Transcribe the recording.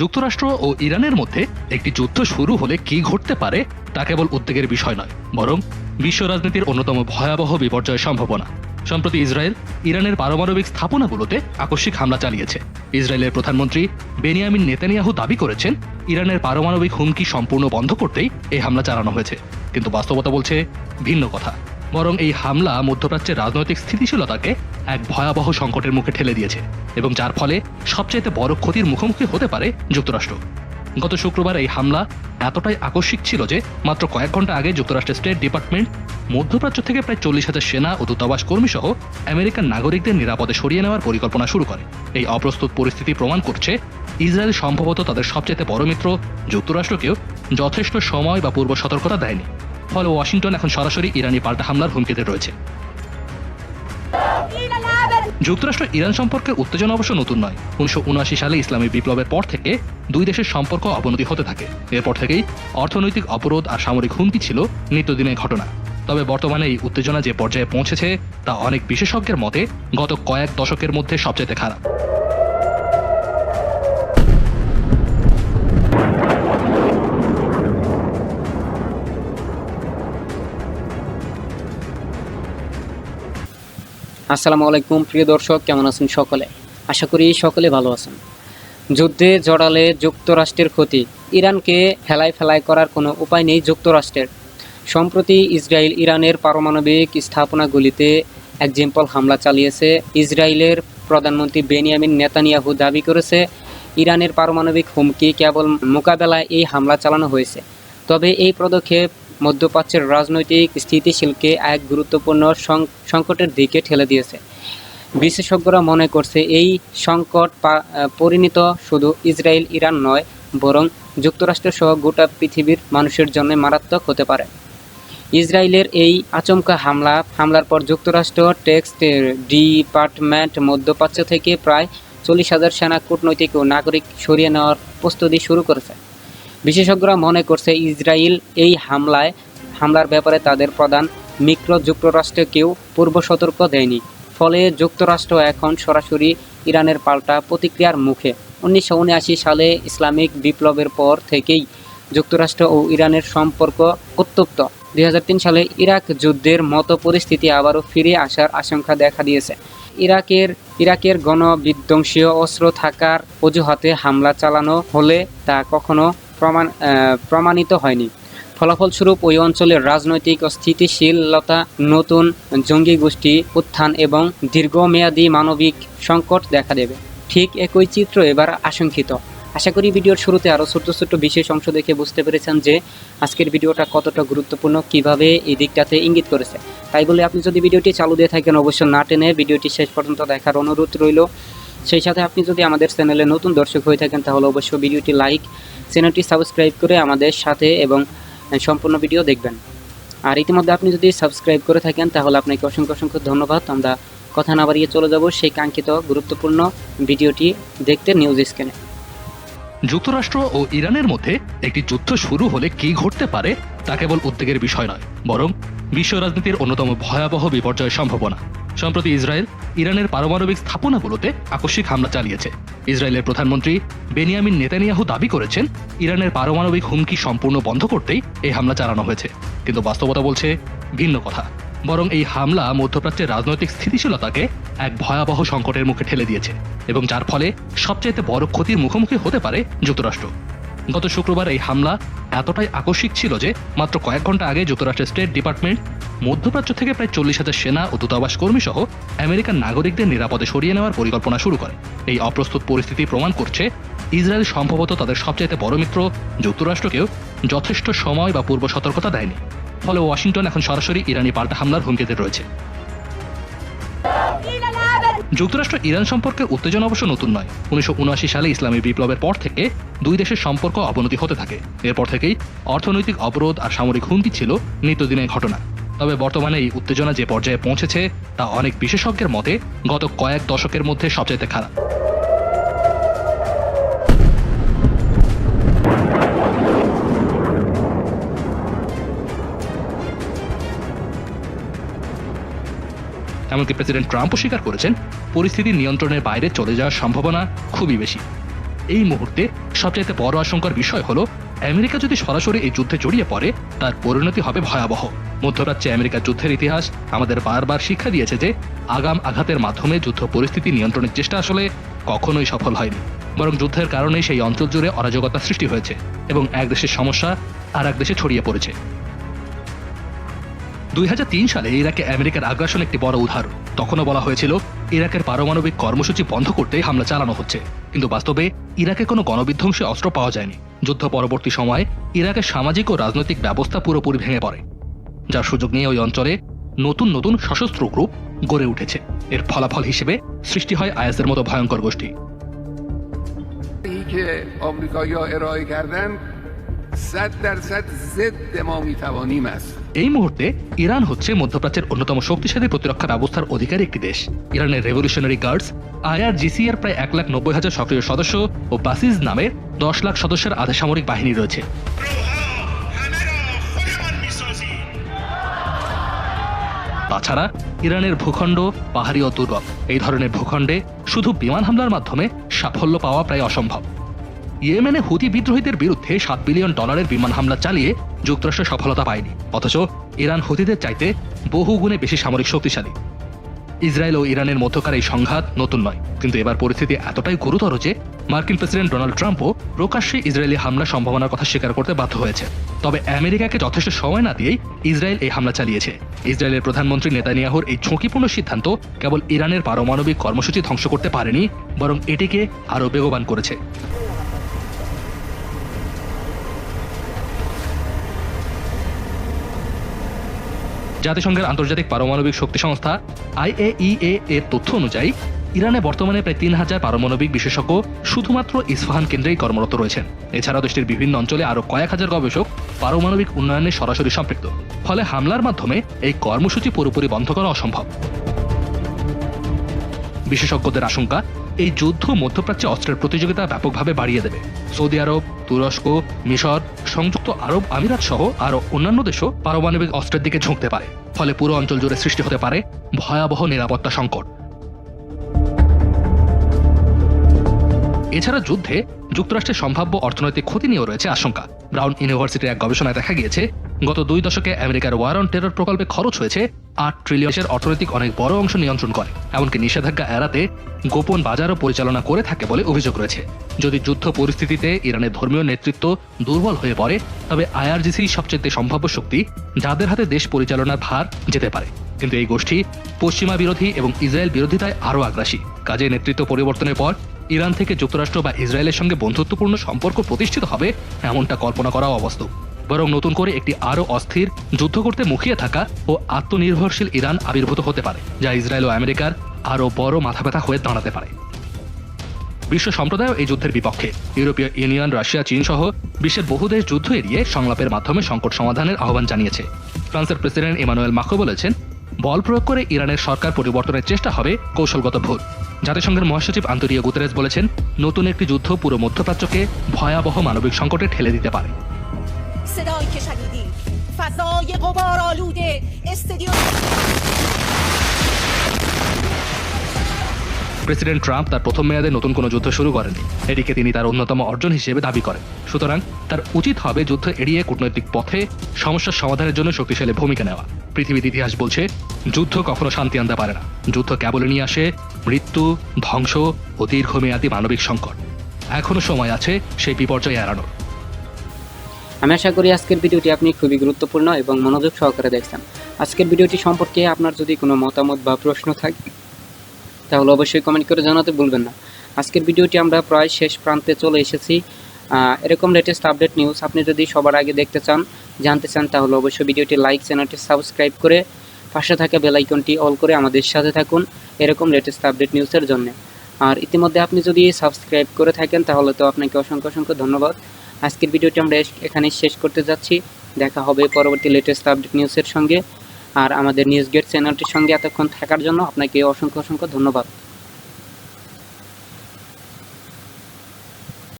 যুক্তরাষ্ট্র ও ইরানের মধ্যে একটি যুদ্ধ শুরু হলে কি ঘটতে পারে তা কেবল উদ্বেগের বিষয় নয়, বরং বিশ্ব রাজনীতির অন্যতম ভয়াবহ বিপর্যয়ের সম্ভাবনা। সম্প্রতি ইসরায়েল ইরানের পারমাণবিক স্থাপনাগুলোতে আকস্মিক হামলা চালিয়েছে। ইসরায়েলের প্রধানমন্ত্রী বেনিয়ামিন নেতানিয়াহু দাবি করেছেন, ইরানের পারমাণবিক হুমকি সম্পূর্ণ বন্ধ করতেই এই হামলা চালানো হয়েছে। কিন্তু বাস্তবতা বলছে ভিন্ন কথা। বরং এই হামলা মধ্যপ্রাচ্যের রাজনৈতিক স্থিতিশীলতাকে এক ভয়াবহ সংকটের মুখে ঠেলে দিয়েছে এবং যার ফলে সবচাইতে বড় ক্ষতির মুখোমুখি হতে পারে যুক্তরাষ্ট্র। গত শুক্রবার এই হামলা এতটাই আকস্মিক ছিল যে মাত্র কয়েক ঘণ্টা আগে যুক্তরাষ্ট্রের স্টেট ডিপার্টমেন্ট, মধ্যপ্রাচ্য থেকে প্রায় চল্লিশ হাজার সেনা ও দূতাবাস কর্মী সহ আমেরিকান নাগরিকদের নিরাপদে সরিয়ে নেওয়ার পরিকল্পনা শুরু করে। এই অপ্রস্তুত পরিস্থিতি প্রমাণ করছে ইসরায়েল সম্ভবত তাদের সবচেয়ে বড় মিত্র যুক্তরাষ্ট্রকেও যথেষ্ট সময় বা পূর্ব সতর্কতা দেয়নি। ফলে ওয়াশিংটন এখন সরাসরি ইরানি পাল্টা হামলার হুমকিতে রয়েছে। যুক্তরাষ্ট্র ইরান সম্পর্কে উত্তেজনা অবশ্য নতুন নয়। উনিশশো সালে ইসলামী বিপ্লবের পর থেকে দুই দেশের সম্পর্ক অবনতি হতে থাকে। এরপর থেকেই অর্থনৈতিক অবরোধ আর সামরিক হুমকি ছিল নিত্যদিনের ঘটনা। তবে বর্তমানে এই উত্তেজনা যে পর্যায়ে পৌঁছেছে, তা অনেক বিশেষজ্ঞের মতে গত কয়েক দশকের মধ্যে সবচেয়ে খারাপ। আসসালামু আলাইকুম, প্রিয় দর্শক, কেমন আছেন সকলে? আশা করি সকলে ভালো আছেন। যুদ্ধে জড়ালে যুক্তরাষ্ট্রের ক্ষতি, ইরানকে হেলায় ফেলায় করার কোনো উপায় নেই যুক্তরাষ্ট্রের। সম্প্রতি ইসরায়েল, ইরানের পারমাণবিক স্থাপনাগুলিতে এক্সাম্পল হামলা চালিয়েছে। ইসরায়েলের প্রধানমন্ত্রী বেনিয়ামিন নেতানিয়াহু দাবি করেছে, ইরানের পারমাণবিক হুমকি কেবল মোকাবেলায় এই হামলা চালানো হয়েছে। তবে এই পদক্ষেপ মধ্যপ্রাচ্যের রাজনৈতিক স্থিতিশীলকে এক গুরুত্বপূর্ণ সংকটের দিকে ঠেলে দিয়েছে। বিশেষজ্ঞরা মনে করছে এই সংকট পরিণত শুধু ইসরায়েল, ইরান নয়, বরং যুক্তরাষ্ট্র সহ গোটা পৃথিবীর মানুষের জন্য মারাত্মক হতে পারে। ইসরায়েলের এই আচমকা হামলা, হামলার পর যুক্তরাষ্ট্র টেক্সট ডিপার্টমেন্ট মধ্যপ্রাচ্য থেকে প্রায় চল্লিশ হাজার সেনা কূটনৈতিক ও নাগরিক সরিয়ে নেওয়ার প্রস্তুতি শুরু করেছে। বিশেষজ্ঞরা মনে করছে ইসরায়েল এই হামলায়, হামলার ব্যাপারে তাদের প্রধান মিত্র যুক্তরাষ্ট্রকেও পূর্ব সতর্ক দেয়নি। ফলে যুক্তরাষ্ট্র এখন সরাসরি ইরানের পাল্টা প্রতিক্রিয়ার মুখে। উনিশশো উনআশি সালে ইসলামিক বিপ্লবের পর থেকেই যুক্তরাষ্ট্র ও ইরানের সম্পর্ক উত্তপ্ত। দুই হাজার তিন সালে ইরাক যুদ্ধের মতো পরিস্থিতি আবারও ফিরে আসার আশঙ্কা দেখা দিয়েছে। ইরাকের ইরাকের গণবিধ্বংসীয় অস্ত্র থাকার অজুহাতে হামলা চালানো হলে তা কখনো প্রমাণ প্রমাণিত হয়নি। ফলাফলস্বরূপ ওই অঞ্চলের রাজনৈতিক স্থিতিশীলতা, নতুন জঙ্গি গোষ্ঠী উত্থান এবং দীর্ঘমেয়াদী মানবিক সংকট দেখা দেবে। ঠিক একই চিত্র এবার আশঙ্কিত। আশা করি ভিডিওর শুরুতে আরও ছোট্ট ছোট্ট বিশেষ অংশ দেখে বুঝতে পেরেছেন যে আজকের ভিডিওটা কতটা গুরুত্বপূর্ণ, কীভাবে এই দিকটাতে ইঙ্গিত করেছে। তাই বলে আপনি যদি ভিডিওটি চালু দিয়ে থাকেন, অবশ্য না টেনে ভিডিওটি শেষ পর্যন্ত দেখার অনুরোধ রইল। সেই সাথে আপনি যদি আমাদের চ্যানেলে নতুন দর্শক হয়ে থাকেন, তাহলে অবশ্যই ভিডিওটি লাইক, চ্যানেলটি সাবস্ক্রাইব করে আমাদের সাথে এবং সম্পূর্ণ ভিডিও দেখবেন। আর ইতিমধ্যে আপনি যদি সাবস্ক্রাইব করে থাকেন, তাহলে আপনাকে অসংখ্য অসংখ্য ধন্যবাদ। আমরা কথা না বাড়িয়ে চলে যাব সেই কাঙ্ক্ষিত গুরুত্বপূর্ণ ভিডিওটি দেখতে নিউজ স্ক্যানে যুক্তরাষ্ট্র ও ইরানের মধ্যে একটি যুদ্ধ শুরু হলে কি ঘটতে পারে, তা কেবল উদ্বেগের বিষয় নয়, বরং বিশ্ব রাজনীতির অন্যতম ভয়াবহ বিপর্যয়ের সম্ভাবনা। সম্প্রতি ইসরায়েল ইরানের পারমাণবিক স্থাপনাগুলোতে আকস্মিক হামলা চালিয়েছে। ইসরায়েলের প্রধানমন্ত্রী বেনিয়ামিন নেতানিয়াহু দাবি করেছেন, ইরানের পারমাণবিক হুমকি সম্পূর্ণ বন্ধ করতেই এই হামলা চালানো হয়েছে। কিন্তু বাস্তবতা বলছে ভিন্ন কথা। বরং এই হামলা মধ্যপ্রাচ্যের রাজনৈতিক স্থিতিশীলতাকে এক ভয়াবহ সংকটের মুখে ঠেলে দিয়েছে এবং যার ফলে সবচাইতে বড় ক্ষতির মুখোমুখি হতে পারে যুক্তরাষ্ট্র। গত শুক্রবার এই হামলা এতটাই আকস্মিক ছিল যে মাত্র কয়েক ঘণ্টা আগে যুক্তরাষ্ট্রের স্টেট ডিপার্টমেন্ট, মধ্যপ্রাচ্য থেকে প্রায় চল্লিশ হাজার সেনা ও দূতাবাস কর্মী সহ আমেরিকান নাগরিকদের নিরাপদে সরিয়ে নেওয়ার পরিকল্পনা শুরু করে। এই অপ্রস্তুত পরিস্থিতি প্রমাণ করছে ইসরায়েল সম্ভবত তাদের সবচাইতে বড় মিত্র যুক্তরাষ্ট্রকেও যথেষ্ট সময় বা পূর্ব সতর্কতা দেয়নি। ফলে ওয়াশিংটন এখন সরাসরি ইরানি পাল্টা হামলার হুমকিতে রয়েছে। যুক্তরাষ্ট্র ইরান সম্পর্কে উত্তেজনা অবশ্য নতুন নয়। উনিশশো সালে ইসলামী বিপ্লবের পর থেকে দুই দেশের সম্পর্ক অবনতি হতে থাকে। এরপর থেকেই অর্থনৈতিক অবরোধ আর সামরিক হুমকি ছিল নিত্যদিনের ঘটনা। তবে বর্তমানে এই উত্তেজনা যে পর্যায়ে পৌঁছেছে, তা অনেক বিশেষজ্ঞের মতে গত কয়েক দশকের মধ্যে সবচাইতে খারাপ। এমনকি প্রেসিডেন্ট ট্রাম্পও স্বীকার করেছেন, পরিস্থিতি নিয়ন্ত্রণের বাইরে চলে যাওয়ার সম্ভাবনা খুবই বেশি। এই মুহূর্তে সবচাইতে বড় আশঙ্কার বিষয় হলো, আমেরিকা যদি সরাসরি এই যুদ্ধে জড়িয়ে পড়ে, তার পরিণতি হবে ভয়াবহ। মধ্যপ্রাচ্যে আমেরিকার যুদ্ধের ইতিহাস আমাদের বারবার শিক্ষা দিয়েছে যে, আগাম আঘাতের মাধ্যমে যুদ্ধ পরিস্থিতি নিয়ন্ত্রণের চেষ্টা আসলে কখনোই সফল হয়নি। বরং যুদ্ধের কারণে সেই অঞ্চল জুড়ে অরাজকতা সৃষ্টি হয়েছে এবং এক দেশের সমস্যা আর এক দেশে ছড়িয়ে পড়েছে। দুই হাজার তিন সালে ইরাকে আমেরিকার আগ্রাসন একটি বড় উদাহরণ। তখনও বলা হয়েছিল, ইরাকের পারমাণবিক কর্মসূচি বন্ধ করতে হামলা চালানো হচ্ছে। কিন্তু বাস্তবে ইরাকে কোনো গণবিধ্বংসী অস্ত্র পাওয়া যায়নি। যুদ্ধ পরবর্তী সময়ে ইরাকের সামাজিক ও রাজনৈতিক ব্যবস্থা পুরোপুরি ভেঙে পড়ে, যার সুযোগ নিয়ে ওই অঞ্চলে নতুন নতুন সশস্ত্র গ্রুপ গড়ে উঠেছে। এর ফলাফল হিসেবে সৃষ্টি হয় আয়াসের মতো ভয়ঙ্কর গোষ্ঠী। صد درصد ضد ما میتوانیم است এই মুহূর্তে ইরান হচ্ছে মধ্যপ্রাচ্যের অন্যতম শক্তিশালী প্রতিরক্ষা ব্যবস্থার অধিকারী একটি দেশ ইরানের রেভলিউশনারি গার্ডস আইআরজিসি এর প্রায় এক লাখ নব্বই হাজার সক্রিয় সদস্য ও বাসিজ নামের দশ লাখ সদস্যের আধা সামরিক বাহিনী রয়েছে روها همه را خودمان میسازیم তাছাড়া ইরানের ভূখণ্ড পাহাড়ি ও দুর্গম এই ধরনের ভূখণ্ডে শুধু বিমান হামলার মাধ্যমে সাফল্য পাওয়া প্রায় অসম্ভব ইয়েমেনে হুতি বিদ্রোহীদের বিরুদ্ধে সাত বিলিয়ন ডলারের বিমান হামলা চালিয়ে যুক্তরাষ্ট্র সফলতা পায়নি। অথচ ইরান হুতিদের চাইতে বহু গুণে বেশি সামরিক শক্তিশালী। ইসরায়েল ও ইরানের মধ্যকার এই সংঘাত নতুন নয়, কিন্তু এবার পরিস্থিতি এতটাই গুরুতর যে মার্কিন প্রেসিডেন্ট ডোনাল্ড ট্রাম্পও প্রকাশ্যে ইসরায়েলি হামলা সম্ভাবনার কথা স্বীকার করতে বাধ্য হয়েছে। তবে আমেরিকাকে যথেষ্ট সময় না দিয়েই ইসরায়েল এই হামলা চালিয়েছে। ইসরায়েলের প্রধানমন্ত্রী নেতানিয়াহুর এই ঝুঁকিপূর্ণ সিদ্ধান্ত কেবল ইরানের পারমাণবিক কর্মসূচি ধ্বংস করতে পারেনি, বরং এটিকে আরও বেগবান করেছে। জাতিসংঘের আন্তর্জাতিক পারমাণবিক শক্তি সংস্থা আইএইএ এর তথ্য অনুযায়ী, ইরানে বর্তমানে প্রায় তিন হাজার পারমাণবিক বিশেষজ্ঞ শুধুমাত্র ইস্পাহান কেন্দ্রেই কর্মরত রয়েছেন। এছাড়া দেশটির বিভিন্ন অঞ্চলে আরও কয়েক হাজার গবেষক পারমাণবিক উন্নয়নে সরাসরি সম্পৃক্ত। ফলে হামলার মাধ্যমে এই কর্মসূচি পুরোপুরি বন্ধ করা অসম্ভব। বিশেষজ্ঞদের আশঙ্কা এই যুদ্ধ মধ্যপ্রাচ্যে অস্ত্রের প্রতিযোগিতা ব্যাপকভাবে বাড়িয়ে দেবে। সৌদি আরব, তুরস্ক, মিশর, সংযুক্ত আরব আমিরাত সহ আরও অন্যান্য দেশও পারমাণবিক অস্ত্রের দিকে ঝুঁকতে পারে, ফলে পুরো অঞ্চল জুড়ে সৃষ্টি হতে পারে ভয়াবহ নিরাপত্তা সংকট। এছাড়া যুদ্ধে যুক্তরাষ্ট্রের সম্ভাব্য অর্থনৈতিক ক্ষতি নিয়েও রয়েছে আশঙ্কা। ব্রাউন ইউনিভার্সিটির এক গবেষণায় দেখা গিয়েছে গত দুই দশকে আমেরিকার ওয়ার অন টেরর প্রকল্পে খরচ হয়েছে আট ট্রিলিয়নের অর্থনৈতিক অনেক বড় অংশ নিয়ন্ত্রণ করে, এমনকি নিষেধাজ্ঞা এড়াতে গোপন বাজারও পরিচালনা করে থাকে বলে অভিযোগ রয়েছে। যদি যুদ্ধ পরিস্থিতিতে ইরানের ধর্মীয় নেতৃত্ব দুর্বল হয়ে পড়ে, তবে আইআরজিসি সবচেয়ে সম্ভাব্য শক্তি, যাদের হাতে দেশ পরিচালনার ভার যেতে পারে। কিন্তু এই গোষ্ঠী পশ্চিমা বিরোধী এবং ইসরায়েল বিরোধিতায় আরও আগ্রাসী। কাজে নেতৃত্ব পরিবর্তনের পর ইরান থেকে যুক্তরাষ্ট্র বা ইসরায়েলের সঙ্গে বন্ধুত্বপূর্ণ সম্পর্ক প্রতিষ্ঠিত হবে, এমনটা কল্পনা করাও অবাস্তব। বরং নতুন করে একটি আরও অস্থির, যুদ্ধ করতে মুখিয়ে থাকা ও আত্মনির্ভরশীল ইরান আবির্ভূত হতে পারে, যা ইসরায়েল ও আমেরিকার আরও বড় মাথা ব্যথা হয়ে দাঁড়াতে পারে। বিশ্ব সম্প্রদায় এই যুদ্ধের বিপক্ষে, ইউরোপীয় ইউনিয়ন, রাশিয়া, চীন সহ বিশ্বের বহু দেশ যুদ্ধ এড়িয়ে সংলাপের মাধ্যমে সংকট সমাধানের আহ্বান জানিয়েছে। ফ্রান্সের প্রেসিডেন্ট ইমানুয়েল মাখো বলেছেন, বল প্রয়োগ করে ইরানের সরকার পরিবর্তনের চেষ্টা হবে কৌশলগত ভুল জাতিসংঘের মহাসচিব আন্তরিয়া গুতেরেস বলেছেন, নতুন একটি যুদ্ধ পুরো মধ্যপ্রাচ্যকে ভয়াবহ মানবিক সংকটে ঠেলে দিতে পারে। صدایی که شنیدی فضای غبار آلوده استدیوم প্রেসিডেন্ট ট্রাম্প তার প্রথম মেয়াদে নতুন কোনো যুদ্ধ শুরু করেনি এটিকে তিনি তার অন্যতম অর্জন হিসেবে দাবি করেন সুতরাং তার উচিত হবে যুদ্ধ এড়িয়ে কূটনৈতিক পথে সমস্যার সমাধানের জন্য শক্তিশালী ভূমিকা নেওয়া পৃথিবীর ইতিহাস বলছে যুদ্ধ কখনো শান্তি আনতে পারে না যুদ্ধ কেবল নিয়ে আসে মৃত্যু ধ্বংস ও দীর্ঘমেয়াদী মানবিক সংকট এখনো সময় আছে সেই বিপর্যয় এড়ানোর আমি আশা করি আজকের ভিডিওটি আপনি খুবই গুরুত্বপূর্ণ এবং মনোযোগ সহকারে দেখছেন। আজকের ভিডিওটি সম্পর্কে আপনার যদি কোনো মতামত বা প্রশ্ন থাকে, তাহলে অবশ্যই কমেন্ট করে জানাতে ভুলবেন না। আজকের ভিডিওটি আমরা প্রায় শেষ প্রান্তে চলে এসেছি। এরকম লেটেস্ট আপডেট নিউজ আপনি যদি সবার আগে দেখতে চান, জানতে চান, তাহলে অবশ্যই ভিডিওটি লাইক চ্যানেলটি সাবস্ক্রাইব করে পাশে থাকা বেল আইকনটি অল করে আমাদের সাথে থাকুন এরকম লেটেস্ট আপডেট নিউজের জন্য। আর ইতিমধ্যে আপনি যদি সাবস্ক্রাইব করে থাকেন, তাহলে তো আপনাকে অসংখ্য অসংখ্য ধন্যবাদ। আজকের ভিডিওটি আমরা এখানে শেষ করতে যাচ্ছি। দেখা হবে পরবর্তী লেটেস্ট আপডেট নিউজের সঙ্গে। আর আমাদের নিউজ গেট চ্যানেলটির সঙ্গে এতক্ষণ থাকার জন্য আপনাকে অসংখ্য অসংখ্য ধন্যবাদ।